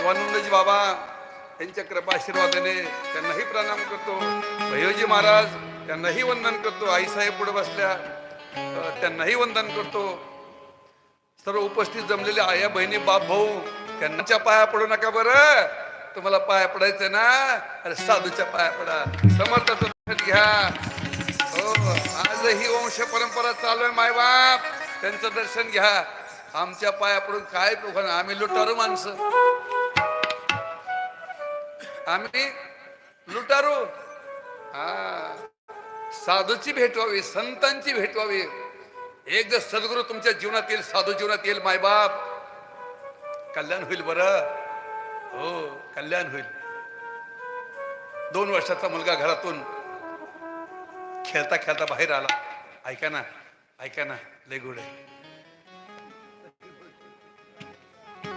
शिवानंदजी बाबा यांच्या कृपा आशीर्वादाने त्यांनाही प्रणाम करतो. भैरवजी महाराज त्यांनाही वंदन करतो. आईसाहेब पुढे बसल्या त्यांनाही वंदन करतो. सर्व उपस्थित जमलेले आया बहिणी बाप भाऊ त्यांच्या पाया पडू नका बरं. तुम्हाला पाया पडायचं ना? अरे साधूच्या पाया पडा. समर्थाचं दर्शन घ्या. हो आजही वंश परंपरा चालू आहे मायबाप त्यांचं दर्शन घ्या. आमच्या पाया पडून काय आम्ही लुटारू माणसं. आम्ही लुटारू. हा. साधूची भेट व्हावी संतांची भेट व्हावी. एक जर सद्गुरू तुमच्या जीवनात येईल साधू जीवनात येईल मायबाप कल्याण होईल बरं. हो कल्याण होईल. दोन वर्षाचा मुलगा घरातून खेळता खेळता बाहेर आला. ऐका ना ऐका ना लय गुड आहे.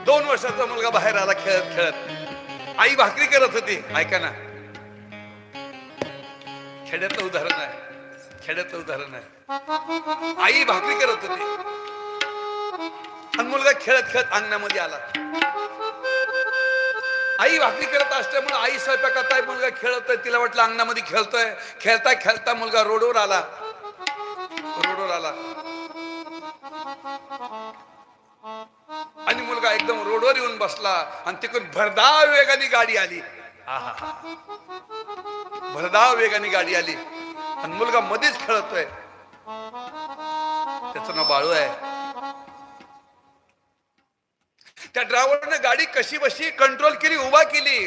दोन वर्षाचा मुलगा बाहेर आला खेळत खेळत आई भाकरी करत होती. ऐका ना. खेड्यातलं उदाहरण आहे. खेड्यातलं उदाहरण आहे. आई भाकरी करत होती. आणि मुलगा खेळत खेळत अंगणामध्ये आला. आई भाकरी करत असल्यामुळे आई स्वयंपाकात आहे मुलगा खेळतोय तिला वाटलं अंगणामध्ये खेळतोय. खेळता खेळता मुलगा रोडवर आला. रोडवर आला. मुलगा एकदम रोडवर येऊन बसला आणि तिकडून भरधाव वेगाने गाडी आली. भरधाव वेगाने गाडी आली. आणि मुलगा मध्येच खेळतोय. त्याचं नाव बाळू आहे. त्या ड्रायव्हरने गाडी कशी बशी कंट्रोल केली उभा केली.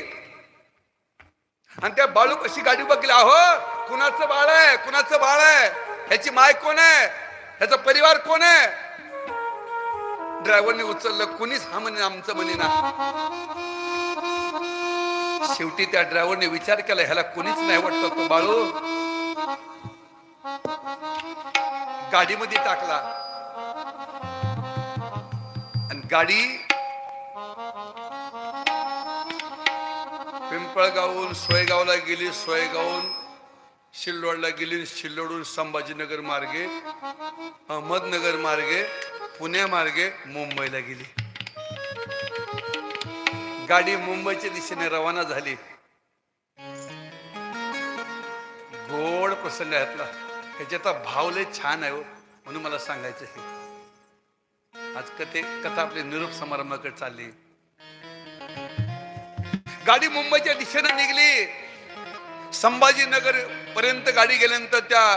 आणि त्या बाळू कशी गाडी उभा केली अहो कुणाचं बाळ आहे? कुणाचं बाळ आहे? ह्याची माय कोण आहे? ह्याचा परिवार कोण आहे? ड्रायव्हरने उचललं कुणीच हा म्हणे आमचं म्हणे ना. शेवटी त्या ड्रायव्हरने विचार केला ह्याला कुणीच नाही वाटत तो बाळू. गाडीमध्ये टाकला. आणि गाडी पिंपळगावहून सोयगावला गेली सोयगावहून शिल्लोडला गेली शिल्लोडून संभाजीनगर मार्गे अहमदनगर मार्गे पुण्या मार्गे मुंबईला गेली. गाडी मुंबईच्या दिशेने रवाना झाली. गोड प्रसंग आहे यातला ह्याच्यात भाव लय छान आहे हो, म्हणून मला सांगायचं हे आज कथे कथा आपली निरूप समारंभाकडे चालली. गाडी मुंबईच्या दिशेने निघली. संभाजीनगर पर्यंत गाडी गेल्यानंतर त्या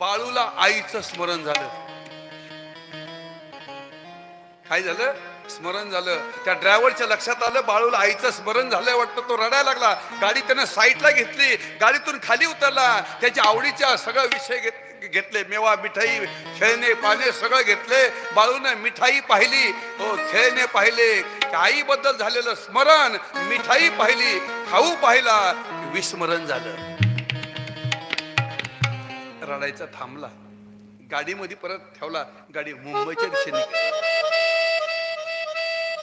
बाळूला आईचं स्मरण झालं. काय झालं? स्मरण झालं. त्या ड्रायव्हरच्या लक्षात आलं बाळूला आईचं स्मरण झालं वाटतं. तो रडायला लागला. गाडी त्यानं साईडला घेतली. गाडीतून खाली उतरला. त्याच्या आवडीच्या सगळा विषय घेत घेतले मेवा मिठाई खेळणे पाने सगळं घेतले बाळूने मिठाई पाहिली. हो खेळणे पाहिले आईबद्दल झालेलं स्मरण मिठाई पाहिली खाऊ पाहिला विस्मरण झालं. रडायचा थांबला. गाडीमध्ये परत ठेवला गाडी मुंबईच्या दिशेने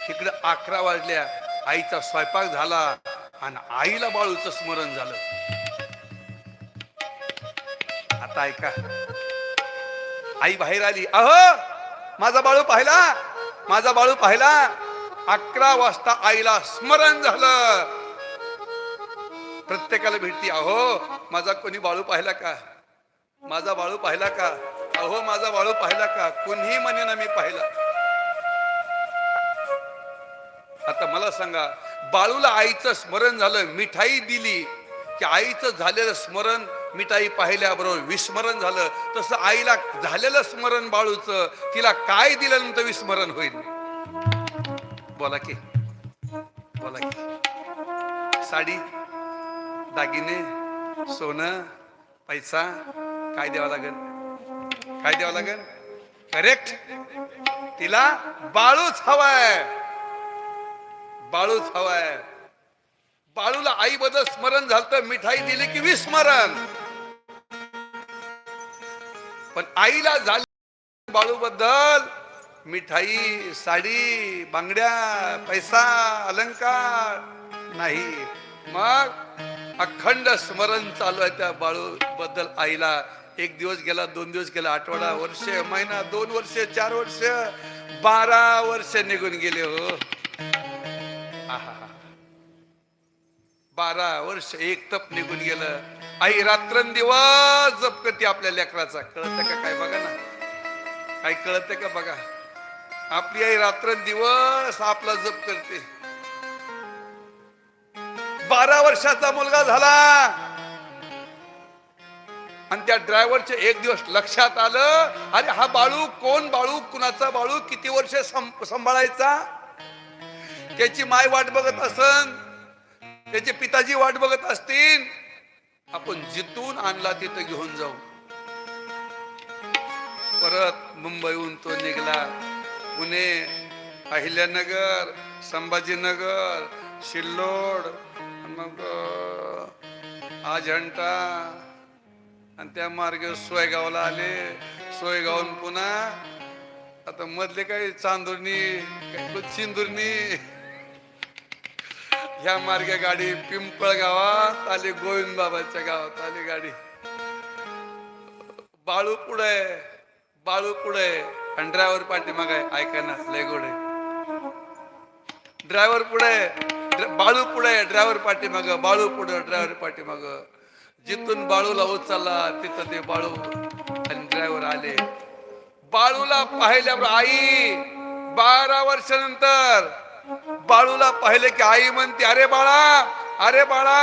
तिकडे अकरा वाजल्या आईचा स्वयंपाक झाला आणि आईला बाळूचं स्मरण झालं. आता ऐका. आई बाहेर आली. अहो माझा बाळू पाहिला? माझा बाळू पाहिला? अकरा वाजता आईला स्मरण झालं. प्रत्येकाला भेटती अहो माझा कोणी बाळू पाहिला का? माझा बाळू पाहिला का? अहो माझा बाळू पाहिला का? कोणीही म्हणे ना मी पाहिला. आता मला सांगा बाळूला आईचं स्मरण झालं मिठाई दिली की आईचं झालेलं स्मरण मिठाई पाहिल्याबरोबर विस्मरण झालं. तसं आईला झालेलं स्मरण बाळूचं तिला काय दिल्यानंतर विस्मरण होईल? बोला की. बोला की. साडी दागिने सोनं पैसा काय द्यावं लागेल? काय द्यावं लागेल? करेक्ट तिला बाळूच हवाय. बाळूच हवाय. बाळूला आईबद्दल स्मरण झालं मिठाई दिली की विस्मरण. पण आईला झाली बाळूबद्दल. मिठाई साडी बांगड्या पैसा अलंकार. नाही. मग अखंड स्मरण चालू आहे त्या बाळू बद्दल आईला. एक दिवस गेला दोन दिवस गेला आठवडा वर्ष महिना दोन वर्ष चार वर्ष बारा वर्ष निघून गेले हो. आहा. बारा वर्ष एक तप निघून गेलं. आई रात्रंदिवस जप करते आपल्या लेकराचा. कळत का काय बघा ना? काय कळत का बघा? आपली आई रात्रंदिवस आपला जप करते. बारा वर्षाचा मुलगा झाला. आणि त्या ड्रायव्हरचे एक दिवस लक्षात आलं अरे हा बाळू कोण बाळू? कुणाचा बाळू? किती वर्ष सांभाळायचा? त्याची माय वाट बघत असन. त्याचे पिताजी वाट बघत असतील. आपण जिथून आणला तिथं घेऊन जाऊ. परत मुंबईहून तो निघला. पुणे अहिल्यानगर संभाजीनगर शिल्लोड मग अजंटा अजंठा आणि त्या मार्गे सोयगावला आले. सोयगावून पुन्हा आता मधले काही चांदुर्णी काही चिंदुर्णी ह्या मार्गे गाडी पिंपळ गावात आली गोविंद बाबाच्या गावात आली गाडी. बाळू पुढे बाळू पुढे. आणि ड्रायव्हर पाठीमाग आहे ऐकायना लय गोडे ड्रायव्हर पुढे बाळू पुढे ड्रायव्हर पाठीमाग बाळू पुढे ड्रायव्हर पाठीमाग. जिथून बाळूला उचलला तिथं ते बाळू आणि ड्रायव्हर आले. बाळूला पाहिल्यावर आई बारा वर्षानंतर बाळूला पाहिले की आई म्हणते अरे बाळा अरे बाळा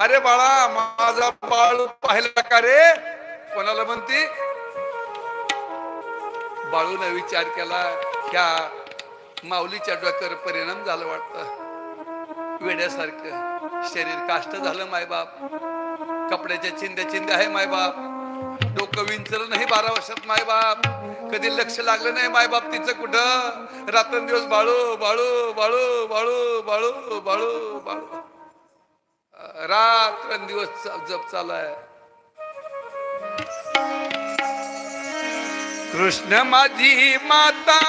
अरे बाळा माझा बाळू पाहिला का रे? कोणाला म्हणते? बाळूने विचार केला ह्या माऊलीच्या डोक्यावर परिणाम झाला वाटत. वेड्यासारखं शरीर काष्ट झालं मायबाप. कपड्याच्या चिंध्या चिंध्या आहे मायबाप. डोकं विंचलं नाही बारा वर्षात मायबाप कधी लक्ष लागलं नाही मायबाप तिचं कुठं? रात्रंदिवस बाळू बाळू बाळू बाळू बाळू बाळू बाळू. रात्रंदिवस जप चालाय. कृष्ण माझी माता.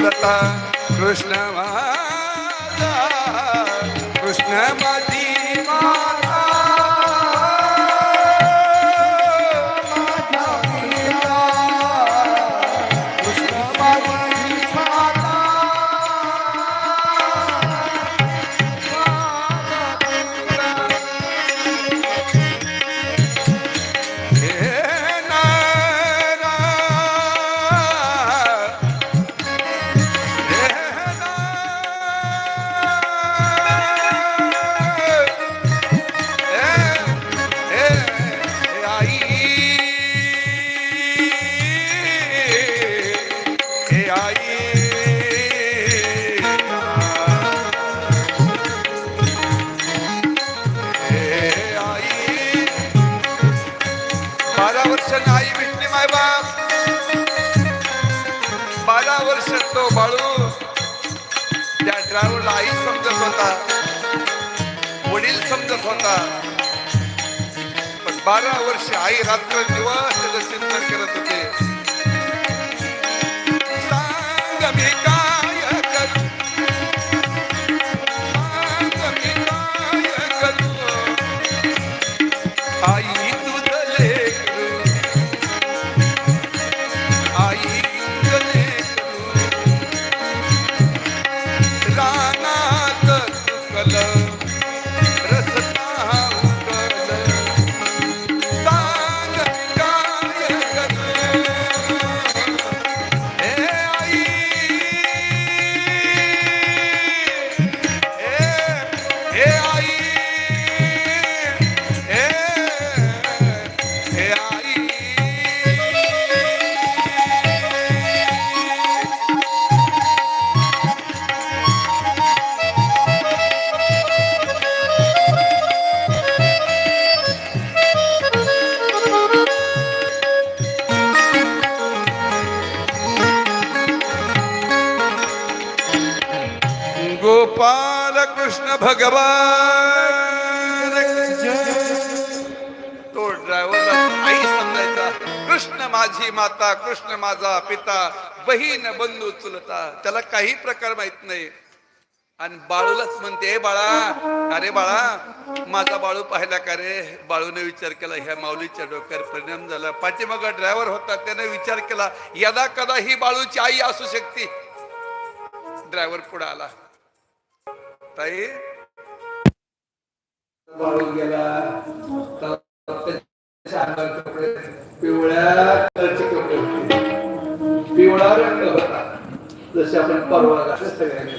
बंधू कृष्ण कृष्ण बारा वर्ष तो बाळू त्या ड्रायव्हरला आई समजत होता. वडील समजत होता. पण बारा वर्ष आई रात्र दिवस त्याचं चिंतन करत होते. भगवान! तो ड्रायव्हरला आई समजायचा कृष्ण माझी माता कृष्ण माझा पिता बहीण बंधू चुलता त्याला काही प्रकार माहीत नाही. आणि बाळूलाच म्हणते बाळा अरे बाळा माझा बाळू पाहिला का रे? बाळूने विचार केला ह्या माऊलीच्या डोक्यावर परिणाम झाला. पाठीमाग ड्रायव्हर होता त्याने विचार केला यदा कदा ही बाळूची आई असू शकते. ड्रायव्हर पुढे आला. ताई गेला. त्याच्या अंगावर कपडे पिवळ्या कलरचे कपडे होते. पिवळा रंग होता. जसे आपण परवा घातले सगळ्यांनी.